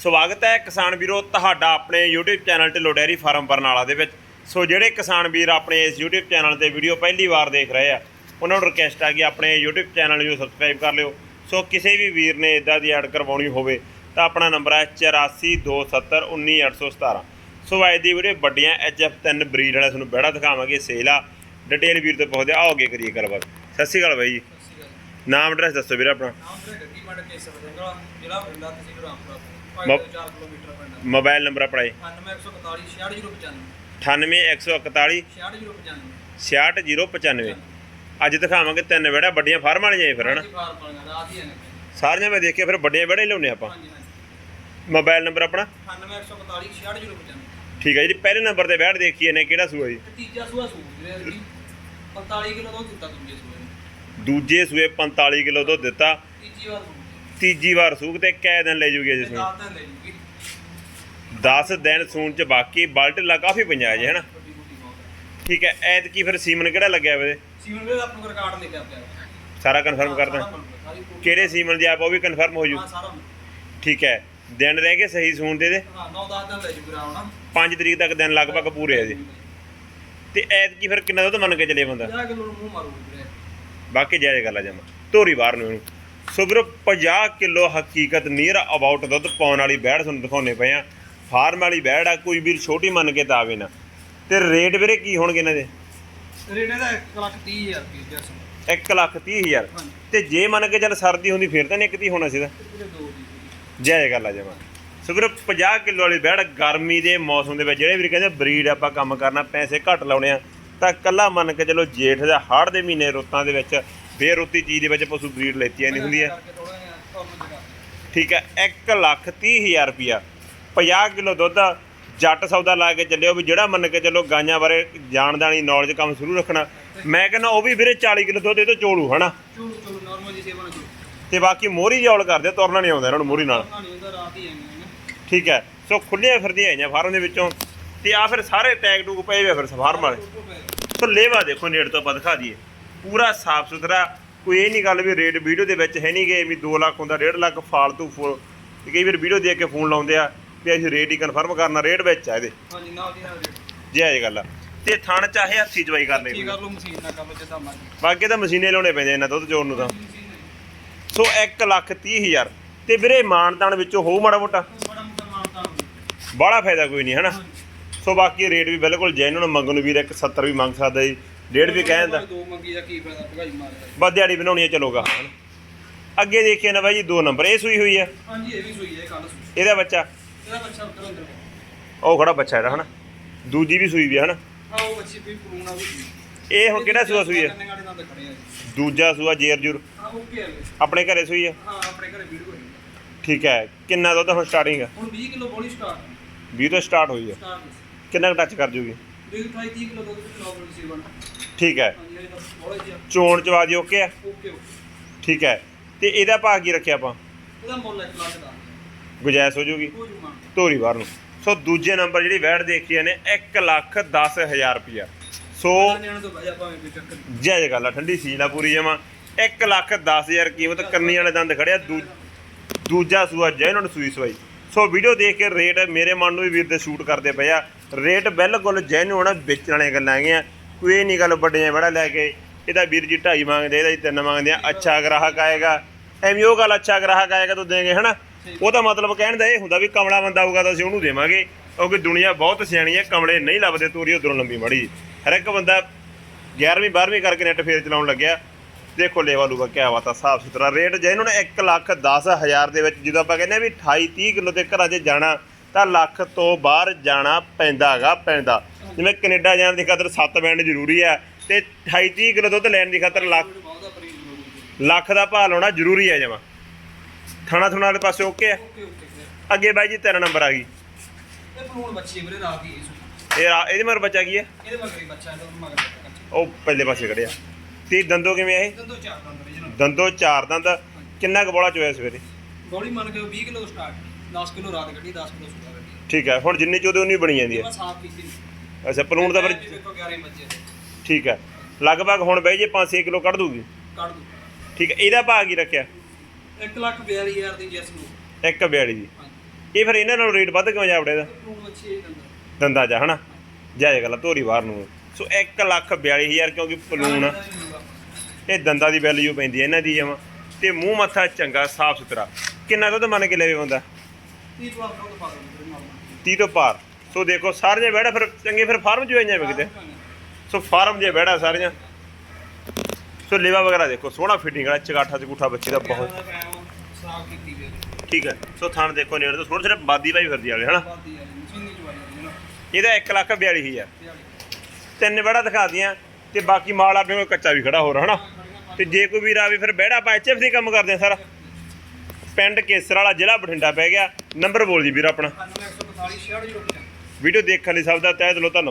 ਸਵਾਗਤ ਹੈ ਕਿਸਾਨ ਵੀਰੋ ਤੁਹਾਡਾ ਆਪਣੇ YouTube channel Dhillon dairy farm Barnala ਦੇ ਵਿੱਚ। ਸੋ ਜਿਹੜੇ ਕਿਸਾਨ ਵੀਰ ਆਪਣੇ ਇਸ YouTube ਚੈਨਲ ਤੇ ਵੀਡੀਓ ਪਹਿਲੀ ਵਾਰ ਦੇਖ ਰਹੇ ਆ ਉਹਨਾਂ ਨੂੰ ਰਿਕਵੈਸਟ ਆ ਕਿ ਆਪਣੇ YouTube ਚੈਨਲ ਨੂੰ ਸਬਸਕ੍ਰਾਈਬ ਕਰ ਲਿਓ। ਸੋ ਕਿਸੇ ਵੀ ਵੀਰ ਨੇ ਇਦਾਂ ਦੀ ਐਡ ਕਰਵਾਉਣੀ ਹੋਵੇ ਤਾਂ ਆਪਣਾ ਨੰਬਰ ਹੈ 8427191817 ਸੋ ਅੱਜ ਦੀ ਵੀਡੀਓ ਵੱਡੀਆਂ HF3 ਬਰੀਡ ਵਾਲਾ ਤੁਹਾਨੂੰ ਬੜਾ ਦਿਖਾਵਾਂਗੇ ਸੇਲ ਆ। ਡਿਟੇਲ ਵੀਰ ਤੋਂ ਪੁੱਛਦੇ ਆਓ ਅੱਗੇ ਕਰੀਏ ਗੱਲਬਾਤ। ਸਤਿ ਸ਼੍ਰੀ ਅਕਾਲ ਬਾਈ ਜੀ। ਨਾਮ ਐਡਰੈਸ ਦੱਸੋ ਵੀਰ ਆਪਣਾ। ਨਾਮ ਤੇ ਗੱਡੀ ਮੜ ਕੇ ਸਵਜੰਗਾ ਜ਼ਿਲ੍ਹਾ ਬਠਿੰਡਾ ਤਹਿਸੀਲ ਰਾਮਪੁਰਾ ਮ- 4 ਕਿਲੋਮੀਟਰ ਪੈਂਦਾ। ਮੋਬਾਈਲ ਨੰਬਰ ਆਪਣਾ ਜੀ। 9141 66095 98141 66095 66095 ਅੱਜ ਦਿਖਾਵਾਂਗੇ ਤਿੰਨ ਵਿਹੜਾ ਵੱਡੀਆਂ ਫਾਰਮ ਵਾਲੀਆਂ ਜੀ ਫਿਰ ਹਨਾ? ਹਾਂਜੀ ਰਾਤ ਹੀ ਸਾਰੀਆਂ ਮੈਂ ਦੇਖਿਆ ਫਿਰ ਵੱਡੀਆਂ ਵਿਹੜੇ ਲਿਆਉਣੇ ਆਪਾਂ। ਹਾਂਜੀ ਹਾਂਜੀ। ਮੋਬਾਈਲ ਨੰਬਰ ਆਪਣਾ? 9141 66095 ਠੀਕ ਹੈ ਜੀ ਪਹਿਲੇ ਨੰਬਰ ਤੇ ਵਿਹੜ ਦੇਖੀਏ ਨੇ ਕਿਹੜਾ ਸੂਆ ਜੀ? ਤੇ ਤੀਜਾ ਸੂਆ ਜੀ 45 ਕਿਲੋ ਦੁੱਧ ਦਿੱਤਾ ਦੂਜੇ ਸੂਏ ਨੇ। ਦੂਜੇ ਸੂਏ 45 ਕਿਲੋ ਦੁੱਧ ਦਿੱਤਾ। ਤੀਜੀ ਵਾਰ ਸੂਟ ਤੀਜੀ ਵਾਰ ਸੂਕ ਤੇ ਕੈ ਦਿਨ ਲੈ ਜੂਗੀ ਜੀ ਤੇ ਸੂਣ ਦਾਲ ਤਾਂ ਲੈ ਜੂਗੀ। 10 ਦਿਨ ਸੂਣ ਚ ਬਾਕੀ ਬਲਟਲਾ ਕਾਫੀ ਪੰਜਾ ਜੀ ਹਨਾ? ਠੀਕ ਹੈ ਐਤ ਕੀ ਫਿਰ ਸੀਮਨ ਕਿਹੜਾ ਲੱਗਿਆ ਵੇ? ਸੀਮਨ ਵੀਰੇ ਆਪਣਾ ਰਿਕਾਰਡ ਲਿਖਿਆ ਪਿਆ ਸਾਰਾ ਕਨਫਰਮ ਕਰਦਾ। ਕਿਹੜੇ ਸੀਮਨ ਦੀ ਆਪ ਉਹ ਵੀ ਕਨਫਰਮ ਹੋ ਜੂ। ਠੀਕ ਹੈ ਦਿਨ ਰਹਿ ਗਏ ਸਹੀ ਸੂਣ ਦੇ ਦੇ। ਹਾਂ 9-10 ਦਿਨ ਲੈ ਜੂਗਾ ਆਉਣਾ 5 ਤਰੀਕ ਤੱਕ ਦਿਨ ਲਗਭਗ ਪੂਰੇ ਆ ਜੀ। ਤੇ ਐਤ ਕੀ ਫਿਰ ਕਿੰਨਾ ਦੁੱਧ ਮੰਨ ਕੇ ਚੱਲੇ ਬੰਦਾ? 50 ਕਿਲੋ ਨੂੰ ਮੂੰਹ ਮਾਰੂ ਵੀਰੇ। ਬਾਕੀ ਜਾਇਜ਼ ਗੱਲ ਆ ਜਮਾ। ਧੋਰੀ ਬਾਹਰ ਨੂੰ ਇਹਨੂੰ। ਸੋ ਵੀਰੋ 50 ਕਿਲੋ ਹਕੀਕਤ ਨੀਅਰ ਅਬਾਊਟ ਦੁੱਧ ਪਾਉਣ ਵਾਲੀ ਬੈੜ ਤੁਹਾਨੂੰ ਦਿਖਾਉਣੇ ਪਏ ਆ ਫਾਰਮ ਵਾਲੀ ਬੈੜ ਆ ਕੋਈ ਵੀਰ ਛੋਟੀ ਮੰਨ ਕੇ ਤਾਂ ਆਵੇ ਨਾ। ਤੇ ਰੇਟ ਵੀਰੇ ਕੀ ਹੋਣਗੇ ਇਹਨਾਂ ਦੇ? ਰੇਟ ਇਹਦਾ 1 ਲੱਖ 30 ਹਜ਼ਾਰ ਰੁਪਏ ਜੈਸ 1 ਲੱਖ 30 ਹਜ਼ਾਰ। ਹਾਂਜੀ। ਤੇ ਜੇ ਮੰਨ ਕੇ ਚੱਲ ਸਰਦੀ ਹੁੰਦੀ ਫਿਰ ਤਾਂ ਇੱਕ ਤੀ ਹੋਣਾ ਸੀਦਾ ਦੋ ਦੀ। ਜਾਇਜ਼ ਗੱਲ ਆ ਜਮਾ। ਸੋ ਵੀਰੋ 50 ਕਿਲੋ ਵਾਲੀ ਬੈੜ ਗਰਮੀ ਦੇ ਮੌਸਮ ਦੇ ਵਿੱਚ ਜਿਹੜੇ ਵੀਰ ਕਹਿੰਦੇ ਬਰੀਡ ਆਪਾਂ ਕੰਮ ਕਰਨਾ ਪੈਸੇ ਘੱਟ ਲਾਉਣੇ ਆ ਤਾਂ ਕੱਲਾ ਮੰਨ ਕੇ ਚਲੋ ਜੇਠ ਜਾਂ ਹਾੜ ਦੇ ਮਹੀਨੇ ਰੁੱਤਾਂ ਦੇ ਵਿੱਚ ਬੇਰੁੱਤੀ ਚੀਜ਼ ਦੇ ਵਿੱਚ ਪਸ਼ੂ ਬਰੀਡ ਲੈਤੀ ਜਾਂਦੀ ਹੁੰਦੀ ਹੈ ਠੀਕ ਹੈ 1 ਲੱਖ 30 ਹਜ਼ਾਰ ਰੁਪਿਆ 50 ਕਿਲੋ ਦੁੱਧ, ਜੱਟ ਸੌਦਾ ਲਾ ਕੇ ਚੱਲਿਓ ਵੀ ਜਿਹੜਾ ਮੰਨ ਕੇ ਚੱਲੋ ਗਾਈਆਂ ਬਾਰੇ ਜਾਣਦਾ ਨਹੀਂ ਨੌਲੇਜ ਕੰਮ ਸ਼ੁਰੂ ਰੱਖਣਾ। ਮੈਂ ਕਹਿੰਦਾ ਉਹ ਵੀ ਵੀਰੇ 40 ਕਿਲੋ ਦੁੱਧ, ਇਹ ਤੋਂ ਚੋਲੂ, ਹਨਾ? ਚਲੋ ਚਲੋ ਨਾਰਮਲ ਜੀ ਸੇਵਾ ਨਾ ਚਲੋ ਤੇ ਬਾਕੀ ਮੋਰੀ ਜੌਲ ਕਰਦੇ ਤੁਰਨਾ ਨਹੀਂ ਆਉਂਦਾ ਇਹਨਾਂ ਨੂੰ ਮੋਰੀ ਨਾਲ। ਠੀਕ ਹੈ ਸੋ ਖੁੱਲੀਆਂ ਫਿਰਦੀਆਂ ਆਈਆਂ ਫਾਰਮ ਦੇ ਵਿੱਚੋਂ। ਤੇ ਆ ਫਿਰ ਸਾਰੇ ਟੈਗ ਟੂਗ ਪਏ ਹੋਏ ਫਿਰ ਫਾਰਮ ਵਾਲੇ। ਸੋ ਲੇਵਾ ਦੇਖੋ ਨੇੜ ਤੋਂ ਆਪਾਂ ਦਿਖਾ ਦਈਏ। ਪੂਰਾ ਸਾਫ਼ ਸੁਥਰਾ। ਕੋਈ ਇਹ ਨਹੀਂ ਗੱਲ ਵੀ ਰੇਟ ਵੀਡੀਓ ਦੇ ਵਿੱਚ ਹੈ ਨਹੀਂ ਗੇ ਵੀ 2 ਲੱਖ ਹੁੰਦਾ 1.5 ਲੱਖ ਫਾਲਤੂ ਫੋ ਤੇ ਕਈ ਵਾਰ ਵੀਡੀਓ ਦੇਖ ਕੇ ਫੋਨ ਲਾਉਂਦੇ ਆ ਵੀ ਅਸੀਂ ਰੇਟ ਹੀ ਕਨਫਰਮ ਕਰਨਾ ਰੇਟ ਵਿੱਚ ਆ ਇਹਦੇ। ਹਾਂਜੀ ਨਾਲ ਦੀ ਨਾਲ ਰੇਟ ਜੇ ਇਹ ਗੱਲ ਆ। ਤੇ ਥਣ ਚਾਹੇ ਹੱਥੀ ਚਵਾਈ ਕਰ ਕੀ ਲਈ ਕਰ ਲਓ ਮਸ਼ੀਨ ਨਾਲ ਕਰ ਲਓ ਜਿੱਦਾਂ ਮਰਜ਼ੀ। ਬਾਕੀ ਤਾਂ ਮਸ਼ੀਨੇ ਲਾਉਣੇ ਪੈਂਦੇ ਇਹਨਾਂ ਦੁੱਧ ਚੋਣ ਨੂੰ ਤਾਂ। ਮਸ਼ੀਨ ਸੋ 1 ਲੱਖ 30 ਹਜ਼ਾਰ। ਤੇ ਵੀਰੇ ਮਾਨਤਾਨ ਵਿੱਚੋਂ ਹੋਊ ਮਾੜਾ ਮੋਟਾ। ਬੜਾ ਮੁੰਡਾ ਫਾਇਦਾ ਕੋਈ ਨਹੀਂ ਹਨਾ? ਸੋ ਬਾਕੀ ਰੇਟ ਵੀ ਬਿਲਕੁਲ ਜੈਨੂਨ ਮੰਗਣ ਨੂੰ ਵੀਰ ਇੱਕ 70 ਵੀ ਮੰਗ ਸਕਦਾ ਜੀ। ਡੇਢ ਵੀ ਕਹਿ ਦਿੰਦਾ ਦੋ ਮੰਗੀ ਦਾ ਕੀ ਫਾਇਦਾ ਭਗਾਈ ਮਾਰਦਾ ਬਸ ਦਿਹਾੜੀ ਬਣਾਉਣੀ ਹੈ ਚਲੋਗਾ। ਅੱਗੇ ਦੇਖੀਏ ਨਾ ਬਾਈ ਜੀ ਦੋ ਨੰਬਰ ਇਹ ਸੂਈ ਹੋਈ ਹੈ ਹਾਂਜੀ ਇਹ ਵੀ ਸੂਈ ਹੈ ਕੱਲ ਸੂਈ ਇਹਦਾ ਬੱਚਾ? ਇਹਦਾ ਬੱਚਾ ਉੱਤਰ ਅੰਦਰ ਉਹ ਖੜਾ ਬੱਚਾ ਇਹਦਾ ਹਨਾ? ਦੂਜੀ ਵੀ ਸੂਈ ਵੀ ਹੈ ਹਨਾ? ਹਾਂ ਉਹ ਬੱਚੀ ਵੀ ਪਰੂਣਾ ਵੀ ਇਹ ਹੁਣ ਕਿਹੜਾ ਸੂਆ ਸੂਈ ਹੈ। ਦੂਜਾ ਸੂਆ ਜੇਰ ਜੁਰ। ਹਾਂ ਓਕੇ। ਆਪਣੇ ਘਰੇ ਸੂਈ ਹੈ ਹਾਂ ਆਪਣੇ ਘਰੇ ਵੀਡੀਓ ਹੈ ਠੀਕ ਹੈ ਕਿੰਨਾ ਦੁੱਧ ਹੁਣ ਸਟਾਰਟਿੰਗ ਹੈ ਹੁਣ 20 ਕਿਲੋ ਬੋਲੀ ਸਟਾਰਟ 20 ਤੋਂ ਸਟਾਰਟ ਹੋਈ ਹੈ ਕਿੰਨਾ ਟੱਚ ਕਰ ਜੂਗੀ? ਦੇਖ 28 30 ਕਿਲੋ ਦੁੱਧ ਤੇ ਨੌ ਬੋਲੀ ਸੇਵਨ ਠੀਕ ਹੈ। ਹਾਂਜੀ ਇਹ ਤਾਂ ਬੋਲਾ ਜੀ ਚੋਣ ਚਵਾ ਦੀ ਓਕੇ ਹੈ? Okay okay. ਠੀਕ ਹੈ। ਤੇ ਇਹਦਾ ਭਾਅ ਕੀ ਰੱਖਿਆ ਆਪਾਂ? ਇਹਦਾ ਮੁੱਲ 1 ਲੱਖ ਦਾ। ਗੁਜਾਇਸ਼ ਹੋ ਜੂਗੀ? ਹੋ ਜੂ ਧੋਰੀ ਬਾਹਰ ਨੂੰ। ਸੋ ਦੂਜੇ ਨੰਬਰ ਜਿਹੜੀ ਵੈਟ ਦੇਖੀ ਨੇ 1 ਲੱਖ 10 ਹਜ਼ਾਰ ਰੁਪਿਆ ਸੋ ਨਿਆਣੇ ਤੋਂ ਭਾਜਾ ਭਾਵੇਂ ਕੋਈ ਚੱਕਰ ਨਹੀਂ। ਜੈ ਗੱਲ ਆ ਠੰਡੀ ਸੀਲ ਆ ਪੂਰੀ ਜਮਾ। 1 ਲੱਖ 10 ਹਜ਼ਾਰ ਕੀਮਤ ਕੰਨੀ ਵਾਲੇ ਦੰਦ ਖੜਿਆ। ਦੂ- ਦੂਜਾ ਸੂਆ ਜੈਨੂਨ ਸੂਈ ਸਵਾਈ। ਸੋ ਵੀਡੀਓ ਦੇਖ ਕੇ ਰੇਟ ਮੇਰੇ ਮਨ ਨੂੰ ਵੀ ਵੀਰ ਦੇ ਸ਼ੂਟ ਕਰਦੇ ਪਏ ਆ। ਰੇਟ ਬਿਲਕੁਲ ਜੈਨੂਨ ਆ ਵੇਚਣ ਵਾਲੀਆਂ ਗੱਲਾਂ ਹੈਗੀਆਂ। ਕੋਈ ਇਹ ਨਹੀਂ ਗੱਲ ਵੱਡੀਆਂ ਬੜਾ ਲੈ ਕੇ ਇਹਦਾ ਵੀਰ ਜੀ ਢਾਈ ਮੰਗਦੇ ਇਹਦਾ ਜੀ ਤਿੰਨ ਮੰਗਦੇ ਆ ਅੱਛਾ ਗ੍ਰਾਹਕ ਆਏਗਾ। ਐਵੇਂ ਉਹ ਗੱਲ ਅੱਛਾ ਗ੍ਰਾਹਕ ਆਏਗਾ ਤੂੰ ਦੇਂਗੇ ਹਨਾ? ਉਹਦਾ ਮਤਲਬ ਕਹਿਣ ਦਾ ਇਹ ਹੁੰਦਾ ਵੀ ਕਮਲਾ ਬੰਦਾ ਆਊਗਾ ਤਾਂ ਅਸੀਂ ਉਹਨੂੰ ਦੇਵਾਂਗੇ ਕਿਉਂਕਿ ਦੁਨੀਆ ਬਹੁਤ ਸਿਆਣੀ ਹੈ ਕਮਲੇ ਨਹੀਂ ਲੱਭਦੇ ਤੋਰੀ ਉਧਰੋਂ ਲੰਬੀ ਮੜੀ ਹਰ ਇੱਕ ਬੰਦਾ 11ਵੀਂ 12ਵੀਂ ਕਰਕੇ ਨੈਟ ਫੇਰ ਚਲਾਉਣ ਲੱਗਿਆ। ਦੇਖੋ ਲੈਵਲ ਲੂਗਾ ਕਿਆ ਬਾਤ ਆ ਸਾਫ਼ ਸੁਥਰਾ ਰੇਟ ਜੇ ਇਹਨਾਂ ਨੇ 1 ਲੱਖ 10 ਹਜ਼ਾਰ ਦੇ ਵਿੱਚ ਜਦੋਂ ਆਪਾਂ ਕਹਿੰਦੇ ਆ ਵੀ 28 30 ਕਿਲੋ ਦੇ ਘਰਾਂ 'ਚ ਜਾਣਾ ਤਾਂ ਲੱਖ ਤੋਂ ਬਾਹਰ ਜਾਣਾ ਪੈਂਦਾ ਹੈਗਾ ਪੈਂਦਾ। ਜਿਵੇਂ ਕੈਨੇਡਾ ਜਾਣ ਦੀ ਖਾਤਰ 7 ਬੈਂਡ ਜ਼ਰੂਰੀ ਆ ਤੇ 28 30 ਕਿਲੋ ਦੁੱਧ ਲੈਣ ਦੀ ਖਾਤਰ ਲੱਖ ਲੱਖ ਦਾ ਭਾਅ ਲਾਉਣਾ ਜ਼ਰੂਰੀ ਹੈ ਜਮਾ। ਥਾਣਾ ਥੁਣਾ ਵਾਲੇ ਪਾਸੇ ਓਕੇ ਓਕੇ ਅੱਗੇ ਬਾਈ ਜੀ ਤੇਰਾ ਨੰਬਰ ਆ ਗਈ। ਇਹ ਪਰੂਣ ਬੱਚੀ ਵੀਰੇ ਰਾਤ ਹੀ ਸੂ ਇਹ ਰਾ- ਇਹਦੇ ਮਗਰ ਬੱਚਾ ਕੀ ਹੈ ਇਹਦੇ ਮਗਰ ਹੀ ਬੱਚਾ ਇਹਦਾ ਮਗਰ ਬੱਚਾ। ਉਹ ਪਹਿਲੇ ਪਾਸੇ ਖੜਿਆ। ਤੇ ਦੰਦੋ ਕਿਵੇਂ ਆ ਇਹ? ਦੰਦੋ ਚਾਰ ਦੰਦ ਰੀਜਨਲ ਦੰਦੋ ਚਾਰ ਦੰਦ। ਕਿੰਨਾ ਕੁ ਬੋਲਾ ਚੋਇਆ ਸਵੇਰੇ? ਬੋਲੀ ਮੰਨ ਕੇ 20 ਕਿਲੋ ਸਟਾਰਟ 10 ਕਿਲੋ ਰਾਤ ਕੱਢੀ 10 ਕਿਲੋ ਸੁਬਾ ਕੱਢੀ। ਠੀਕ ਹੈ ਹੁਣ ਜਿੰਨੀ ਚੋਦੇ ਉਨੀ ਬਣੀ ਜਾਂਦੀ ਇਹ ਹੈ। ਮੈਂ ਸਾਫ਼ ਕੀਤੀ ਨਹੀਂ। ਅੱਛਾ ਪਲੂਣ ਦਾ ਫਿਰ ਇਹ ਦੇਖੋ 11 ਵਜੇ ਠੀਕ ਹੈ। ਲਗਭਗ ਹੁਣ ਬਈ ਜੇ 5-6 ਕਿਲੋ ਕੱਢ ਦੂਗੀ? ਕੱਢ ਦੂ ਠੀਕ ਹੈ ਇਹਦਾ ਭਾਅ ਕੀ ਰੱਖਿਆ? 1 ਲੱਖ 42000 ਦੀ ਜੈਸ ਨੂੰ। 142 ਜੀ। ਹਾਂਜੀ। ਇਹ ਫਿਰ ਇਹਨਾਂ ਨਾਲੋਂ ਰੇਟ ਵੱਧ ਕਿਉਂ ਜਾਵੜੇ ਦਾ ਪਲੂਣ ਅੱਛੀ ਹੈ ਦੰਦਾ ਦੰਦਾ ਜਾ ਹਨਾ? ਜਾਇਜ਼ ਗੱਲ ਆ, ਧੋਰੀ ਬਾਹਰ ਨੂੰ। ਸੋ 1 ਲੱਖ 42000 ਕਿਉਂਕਿ ਪਲੂਣ ਆ। ਇਹ ਦੰਦਾਂ ਦੀ ਵੈਲਿਊ ਪੈਂਦੀ ਹੈ ਇਹਨਾਂ ਦੀ ਜਮਾ। ਤੇ ਮੂੰਹ ਮੱਥਾ ਚੰਗਾ, ਸਾਫ਼ ਸੁਥਰਾ। ਕਿੰਨਾ ਦੁੱਧ ਮੰਨ ਕੇ ਲੈਵੇ ਬੰਦਾ? 30 ਤੋਂ ਪਾਰ ਸੋ ਦੇਖੋ, ਸਾਰੀਆਂ ਬੈੜਾ ਫਿਰ ਚੰਗੇ, ਫਿਰ ਫਾਰਮ ਚ ਆਈਆਂ ਵਿਕਦੇ। ਸੋ ਫਾਰਮ ਜੇ ਬੈੜਾ ਸਾਰੀਆਂ। ਸੋ ਲੇਵਾ ਵਗੈਰਾ ਦੇਖੋ, ਸੋਹਣਾ ਫਿਟਿੰਗ ਵਾਲਾ, ਚਗਾਠਾ ਚਗੂਠਾ ਬੱਚੇ ਦਾ ਬਹੁਤ। ਠੀਕ ਹੈ। ਸੋ ਥਾਣ ਦੇਖੋ ਨੇੜੇ ਤੋਂ ਥੋੜਾ ਥੋੜਾ ਬਾਦੀ ਭਾਈ ਫਿਰਦੀ ਵਾਲੇ ਹਨਾ? ਇਹਦਾ 1 ਲੱਖ 42000 ਨਾ ਤਿੰਨ ਬੈੜਾ ਦਿਖਾ ਦੀਆਂ, ਤੇ ਬਾਕੀ ਮਾਲ ਆਪਣੇ ਕੋਲ ਕੱਚਾ ਵੀ ਖੜਾ ਹੋ ਰਿਹਾ ਹਨਾ? ਤੇ ਜੇ ਕੋਈ ਵੀਰ ਆਵੇ ਫਿਰ ਬੈੜਾ ਪਾ ਐਚਐਫ ਦੀ ਕੰਮ ਕਰਦੇ ਆ ਸਾਰਾ। ਪਿੰਡ ਕੇਸਰ ਵਾਲਾ ਜ਼ਿਲ੍ਹਾ ਬਠਿੰਡਾ ਪੈ ਗਿਆ। ਨੰਬਰ ਬੋਲ ਜੀ ਵੀਰ ਆਪਣਾ। 9145 66 ਵੀਡੀਓ ਦੇਖਣ ਲਈ ਸਭ ਦਾ ਤਹਿ ਦਿਲੋਂ ਧੰਨਵਾਦ।